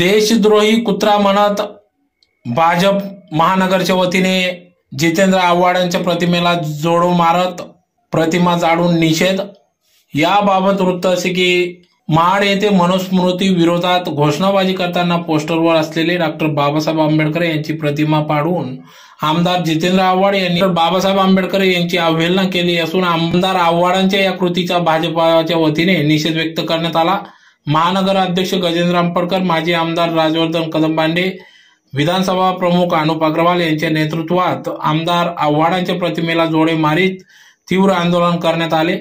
देशद्रोही कुत्रा म्हणत भाजप महानगरच्या वतीने जितेंद्र आव्हाडांच्या प्रतिमेला जोडो मारत प्रतिमा जाळून निषेध. याबाबत वृत्त असे की महाड येथे मनुस्मृती विरोधात घोषणाबाजी करताना पोस्टरवर असलेले डॉक्टर बाबासाहेब आंबेडकर यांची प्रतिमा पाडून आमदार जितेंद्र आव्हाड यांनी बाबासाहेब आंबेडकर यांची अवहेलना केली असून आमदार आव्हाडांच्या या कृतीचा भाजपाच्या वतीने निषेध व्यक्त करण्यात आला. महानगर अध्यक्ष गजेंद्र आंबडकर माजी आमदार राजवर्धन कदमबांडे विधानसभा प्रमुख अनुप अग्रवाल यांच्या नेतृत्वात आमदार आव्हाडांच्या प्रतिमेला जोडे मारीत तीव्र आंदोलन करण्यात आले.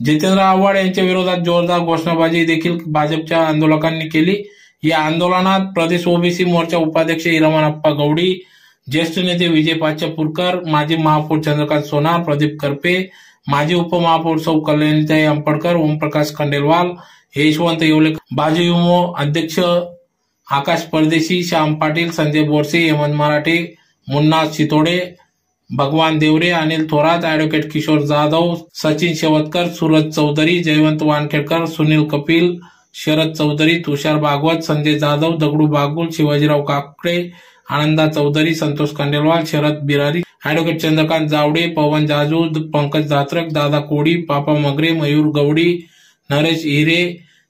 जितेंद्र आव्हाड यांच्या विरोधात जोरदार घोषणाबाजी देखील भाजपच्या आंदोलकांनी केली. या आंदोलनात प्रदेश ओबीसी मोर्चा उपाध्यक्ष हिरामनप्पा गौडी ज्येष्ठ नेते विजय पाचपूरकर माजी महापौर चंद्रकांत सोनार प्रदीप करपे माजी उपमहापौर सौ कल्याणीताई अंपडकर ओमप्रकाश खंडेलवाल यशवंत येवले बाजू युमो अध्यक्ष आकाश परदेशी श्याम पाटील संजय बोरसे हेमंत मराठे मुन्ना चितोडे भगवान देवरे अनिल थोरात ऍडव्होकेट किशोर जाधव सचिन शेवतकर सूरज चौधरी जयवंत वानखेडकर सुनील कपिल शरद चौधरी तुषार भागवत संजय जाधव दगडू बागुल शिवाजीराव काकडे आनंदा चौधरी संतोष खंडेलवाल शरद बिरारी ऍडव्होकेट चंद्रकांत जावडे पवन जाजू पंकज धात्रक दादा कोडी पापा मगरे मयूर गवडी नरेश हिरे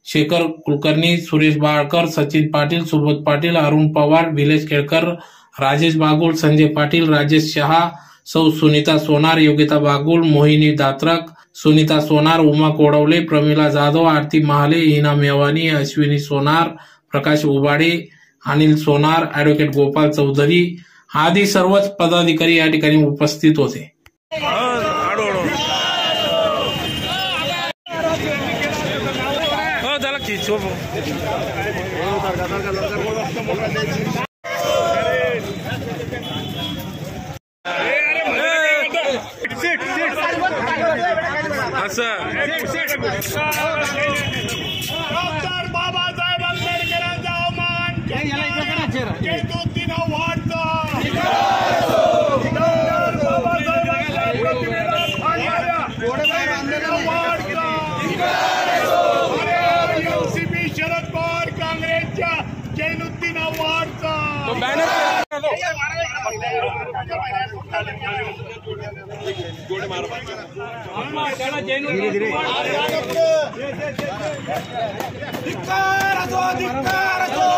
शेखर कुलकर्णी सुरेश बाळकर सचिन पाटील सुबोध पाटील अरुण पवार विलेश केळकर राजेश बागुल संजय पाटील राजेश शहा सौ सुनीता सोनार योगिता बागुल मोहिनी दात्रक सुनीता सोनार उमा कोडवले प्रमिला जाधव आरती महाले हिना मेवानी अश्विनी सोनार प्रकाश उबाडे अनिल सोनार ॲडव्होकेट गोपाल चौधरी आदी सर्वच पदाधिकारी या ठिकाणी उपस्थित होते. हो बाबासाहेब आंबेडकरांचा अवमान केतुतीन वाढता डॉक्टर बाबासाहेब प्रतिमेला फाडणाऱ्या वाढता एनसीपी शरद पवार काँग्रेसच्या जैनुद्दीन वाढता धिक्कार असो धिक्कार असो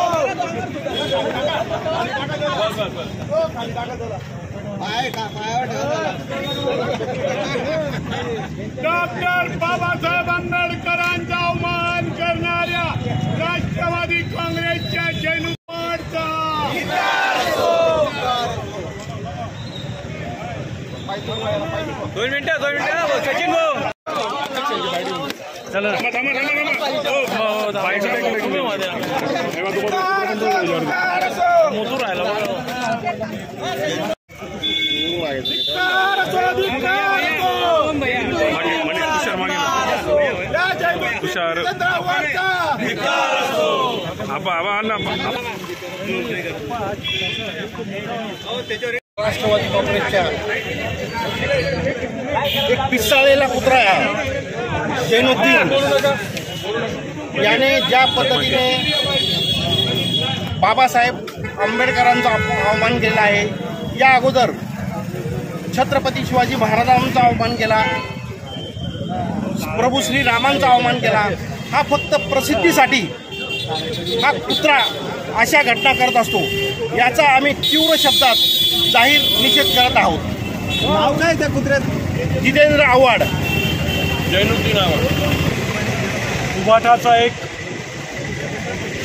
डॉक्टर बाबासाहेब आंबेडकरांचा अवमान करणाऱ्या राष्ट्रवादी काँग्रेसच्या जैनुवाडचा दोन मिनिटं दोन मिनिटं. सचिन भाऊ. चला. मोतूर राहिला धिक्कार असो धिक्कार असो तुषार मागे या अण्णा राष्ट्रवादी काँग्रेसच्या एक पिसाळलेला कुत्रा जैनुद्दीन. याने ज्या पद्धतीने बाबासाहेब आंबेडकरांचा अवमान केला आहे या अगोदर छत्रपती शिवाजी महाराजांचा अवमान केला प्रभू श्रीरामांचा अवमान केला. हा फक्त प्रसिद्धीसाठी हा कुत्रा अशा घटना करत असतो याचा आम्ही तीव्र शब्दात जाहीर निषेध करत आहोत. नाव काय त्या कुत्र्यात जितेंद्र आव्हाड. उभाटाचा एक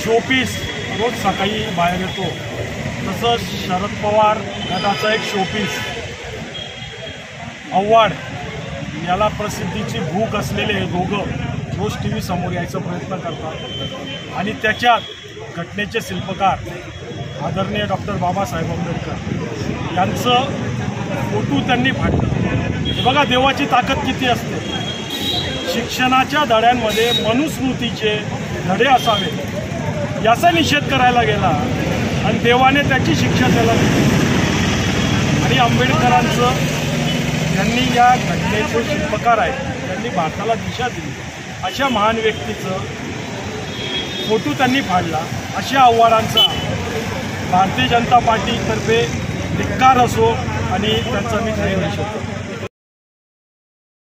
शोपीस रोज सकाळी बाहेर येतो. तसंच शरद पवार गटाचा एक शोपीस. आव्हाड याला प्रसिद्धीची भूक असलेले हे दोघं रोज टी व्ही समोर यायचा प्रयत्न करतात. आणि त्याच्यात घटनेचे शिल्पकार आदरणीय डॉक्टर बाबासाहेब आंबेडकर यांचं फोटू त्यांनी फाडलं. बघा देवाची ताकद किती असते. शिक्षणाच्या धड्यांमध्ये मनुस्मृतीचे धडे असावे. याचा निषेध करायला गेला आणि देवाने त्याची शिक्षा त्याला दिली. आणि आंबेडकरांचं त्यांनी या घटनेचे शिल्पकार आहेत त्यांनी भारताला दिशा दिली. अशा महान व्यक्तीचं फोटो त्यांनी फाडला. अशा आव्हानांचा भारतीय जनता पार्टीतर्फे धिक्कार असो आणि त्यांचा मी काही निषेध